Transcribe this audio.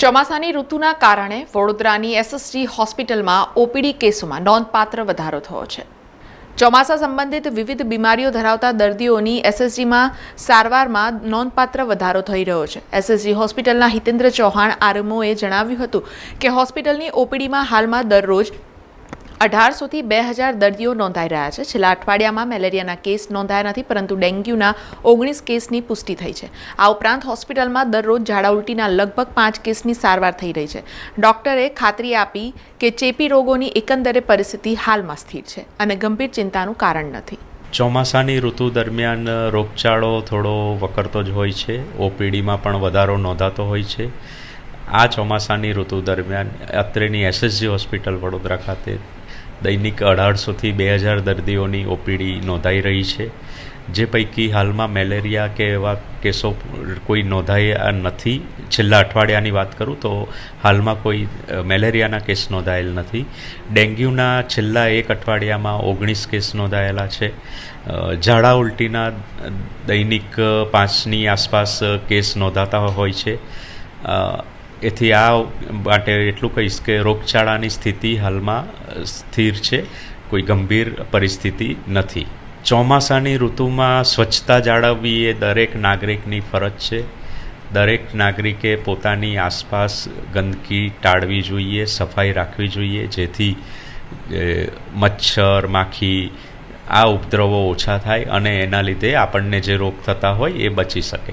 ચોમાસાની ઋતુના કારણે વડોદરાની એસએસજી હોસ્પિટલમાં ઓપીડી કેસોમાં નોંધપાત્ર વધારો થયો છે. ચોમાસા સંબંધિત વિવિધ બીમારીઓ ધરાવતા દર્દીઓની એસએસજીમાં સારવારમાં નોંધપાત્ર વધારો થઈ રહ્યો છે. એસએસજી હોસ્પિટલના હિતેન્દ્ર ચૌહાણ આરએમઓએ જણાવ્યું હતું કે હોસ્પિટલની ઓપીડીમાં હાલમાં દરરોજ અઢારસોથી બે હજાર દર્દીઓ નોંધાઈ રહ્યા છે. છેલ્લા અઠવાડિયામાં મેલેરિયાના કેસ નોંધાયા નથી, પરંતુ ડેન્ગ્યુના ઓગણીસ કેસની પુષ્ટિ થઈ છે. આ ઉપરાંત હોસ્પિટલમાં દરરોજ ઝાડા ઉલટીના લગભગ પાંચ કેસની સારવાર થઈ રહી છે. ડોક્ટરે ખાતરી આપી કે ચેપી રોગોની એકંદરે પરિસ્થિતિ હાલમાં સ્થિર છે અને ગંભીર ચિંતાનું કારણ નથી. ચોમાસાની ઋતુ દરમિયાન રોગચાળો થોડો વકરતો જ હોય છે. ઓપીડીમાં પણ વધારો નોંધાતો હોય છે. આ ચોમાસાની ઋતુ દરમિયાન અત્રેની એસએસજી હોસ્પિટલ વડોદરા ખાતે દૈનિક અઢારસોથી બે હજાર દર્દીઓની ઓપીડી નોંધાઈ રહી છે. જે પૈકી હાલમાં મેલેરિયા કે એવા કેસો કોઈ નોંધાયા નથી. છેલ્લા અઠવાડિયાની વાત કરું તો હાલમાં કોઈ મેલેરિયાના કેસ નોંધાયેલ નથી. ડેન્ગ્યુના છેલ્લા એક અઠવાડિયામાં ઓગણીસ કેસ નોંધાયેલા છે. ઝાડા ઉલટીના દૈનિક પાંચની આસપાસ કેસ નોંધાતા હોય છે. એથી આ માટે એટલું કહીશ કે રોગચાળાની સ્થિતિ હાલમાં સ્થિર છે. કોઈ ગંભીર પરિસ્થિતિ નથી. ચોમાસાની ઋતુમાં સ્વચ્છતા જાળવવી એ દરેક નાગરિકની ફરજ છે. દરેક નાગરિકે પોતાની આસપાસ ગંદકી ટાળવી જોઈએ, સફાઈ રાખવી જોઈએ. જેથી મચ્છર, માખી આ ઉપદ્રવો ઓછા થાય અને એના લીધે આપણને જે રોગ થતા હોય એ બચી શકે.